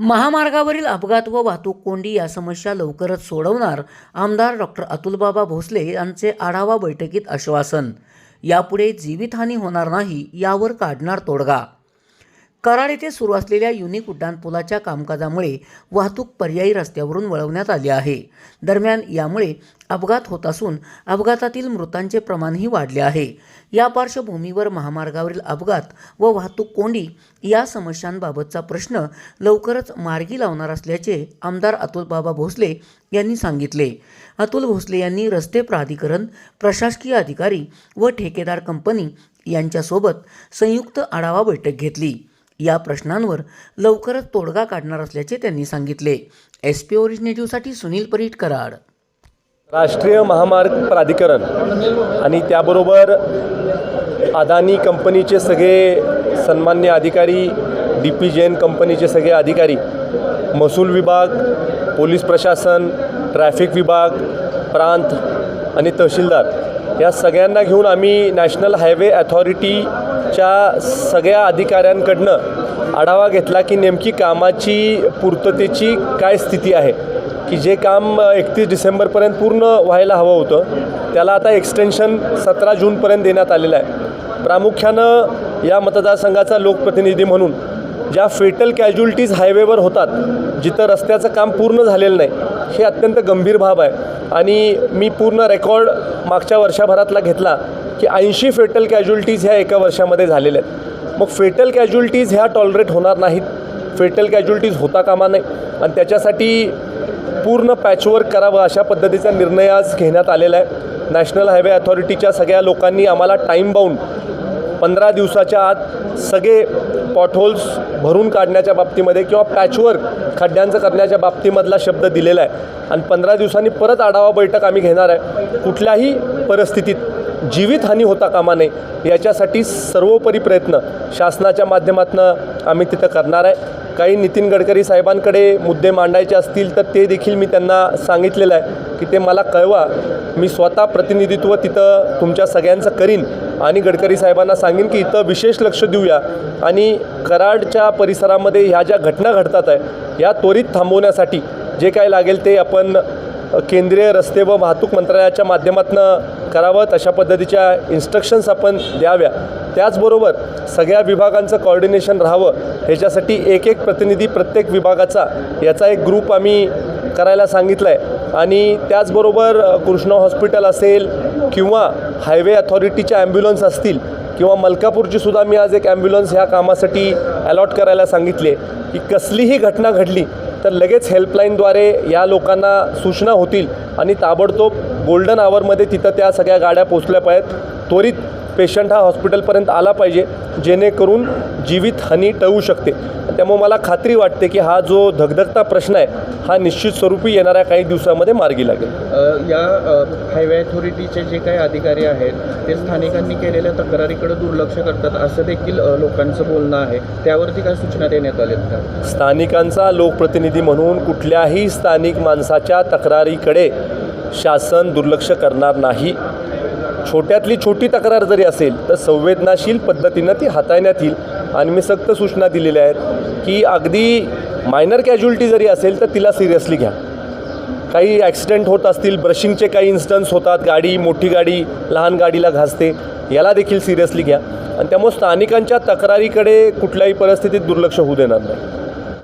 महामार्गावरील अपघात व वाहतूक कोंडी या समस्या लवकरच सोडवणार आमदार डॉक्टर अतुलबाबा भोसले यांचे आढावा बैठकीत आश्वासन. यापुढे जीवितहानी होणार नाही यावर काढणार तोडगा. कराड येथे सुरू असलेल्या युनिक उड्डाणपुलाच्या कामकाजामुळे वाहतूक पर्यायी रस्त्यावरून वळवण्यात आली आहे. दरम्यान यामुळे अपघात होत असून अपघातातील मृतांचे प्रमाणही वाढले आहे. या पार्श्वभूमीवर महामार्गावरील अपघात व वाहतूक कोंडी या समस्यांबाबतचा प्रश्न लवकरच मार्गी लावणार असल्याचे आमदार अतुलबाबा भोसले यांनी सांगितले. अतुल भोसले यांनी रस्ते प्राधिकरण प्रशासकीय अधिकारी व ठेकेदार कंपनी यांच्यासोबत संयुक्त आढावा बैठक घेतली. या प्रश्नांवर लवकरच तोडगा काढणार असल्याचे त्यांनी सांगितले. एस पी ओरिजिनेटिव्हसाठी सुनील परीट कराड. राष्ट्रीय महामार्ग प्राधिकरण आणि त्याबरोबर अदानी कंपनीचे सगळे सन्मान्य अधिकारी डी पी जैन कंपनीचे सगळे अधिकारी महसूल विभाग पोलीस प्रशासन ट्रॅफिक विभाग प्रांत आणि तहसीलदार या सगळ्यांना घेऊन आम्ही नॅशनल हायवे अथॉरिटीच्या सगळ्या अधिकाऱ्यांकडनं आढावा घेतला की नेमकी कामाची पूर्ततेची काय स्थिती आहे? की जे काम एकतीस डिसेंबरपर्यंत पूर्ण व्हायला हवं होतं त्याला आता एक्सटेन्शन सतरा जूनपर्यंत देण्यात आलेलं आहे. प्रामुख्यानं या मतदारसंघाचा लोकप्रतिनिधी म्हणून ज्या फेटल कॅज्युलिटीज हायवेवर होतात जिथं रस्त्याचं काम पूर्ण झालेलं नाही हे अत्यंत गंभीर बाब आहे. आणि मी पूर्ण रेकॉर्ड मागच्या वर्षभरातला घेतला की ऐंशी फेटल कॅज्युलिटीज ह्या एका वर्षामध्ये झालेल्या आहेत. मग फेटल कॅज्युलिटीज ह्या टॉलरेट होणार नाहीत. फेटल कॅज्युलिटीज होता कामा नये. आणि त्याच्यासाठी पूर्ण पॅचवर्क करावं अशा पद्धतीचा निर्णय आज घेण्यात आलेला आहे. नॅशनल हायवे अथॉरिटीच्या सगळ्या लोकांनी आम्हाला टाईम बाउंड पंधरा दिवसाच्या आत सगळे पॉटहोल्स भरून काढण्याच्या बाबतीमध्ये किंवा पॅचवर्क खड्ड्यांचं करण्याच्या बाबतीमधला शब्द दिलेला आहे. आणि पंधरा दिवसांनी परत आढावा बैठक आम्ही घेणार आहे. कुठल्याही परिस्थितीत जीवितहानी होता कामा नये याच्यासाठी सर्वोपरी प्रयत्न शासनाच्या माध्यमातून आम्ही तिथं करणार आहे. काही नितीन गडकरी साहेबांकडे मुद्दे मांडायचे असतील तर ते देखील मी त्यांना सांगितलेलं आहे की ते मला कळवा. मी स्वतः प्रतिनिधित्व तिथं तुमच्या सगळ्यांचं करीन. आणि गडकरी साहेबांना सांगेन की इथं विशेष लक्ष देऊया. आणि कराडच्या परिसरामध्ये ह्या ज्या घटना घडतात आहे या त्वरित थांबवण्यासाठी जे काय लागेल ते आपण केंद्रीय रस्ते व वाहतूक मंत्रालयाच्या माध्यमातून करावं तशा पद्धतीच्या इन्स्ट्रक्शन्स आपण द्याव्या. त्याचबरोबर सगळ्या विभागांचं कॉर्डिनेशन राहावं ह्याच्यासाठी एक एक प्रतिनिधी प्रत्येक विभागाचा याचा एक ग्रुप आम्ही करायला सांगितला आहे आणि त्याचबरोबर कृष्णा हॉस्पिटल असेल किंवा हायवे अथॉरिटीच्या ॲम्ब्युलन्स असतील किंवा मलकापूरची सुद्धा मी आज एक ॲम्ब्युलन्स ह्या कामासाठी अलॉट करायला सांगितले की कसलीही घटना घडली तर लगेच हेल्पलाईनद्वारे या लोकांना सूचना होतील आणि ताबडतोब गोल्डन आवरमध्ये तिथं त्या सगळ्या गाड्या पोचल्या पाहिजेत त्वरित पेशंट हा हॉस्पिटलपर्यंत आला पाहिजे जेणेकरून जीवितहानी टळू शकते. त्यामुळे मला खात्री वाटते की हा जो धगधगता प्रश्न आहे हा निश्चित स्वरूपी येणाऱ्या काही दिवसामध्ये मार्गी लागेल. या हायवे अथॉरिटीचे जे काही अधिकारी आहेत ते स्थानिकांनी केलेल्या तक्रारीकडे दुर्लक्ष करतात असं देखील लोकांचं बोलणं आहे. त्यावरती काय सूचना देण्यात आल्यात का? स्थानिकांचा लोकप्रतिनिधी म्हणून कुठल्याही स्थानिक माणसाच्या तक्रारीकडे शासन दुर्लक्ष करणार नाही. छोट्यातली छोटी तक्रार जरी असेल तर संवेदनाशील पद्धतीनं ती हाताळण्यात येईल. आणि मी सक्त सूचना दिलेल्या आहेत की अगदी मायनर कॅज्युलिटी जरी असेल तर तिला सिरियसली घ्या. काही ॲक्सिडेंट होत असतील ब्रशिंगचे काही इन्स्टन्स होतात गाडी मोठी गाडी लहान गाडीला घासते याला देखील सिरियसली घ्या. आणि त्यामुळे स्थानिकांच्या तक्रारीकडे कुठल्याही परिस्थितीत दुर्लक्ष होऊ देणार नाही.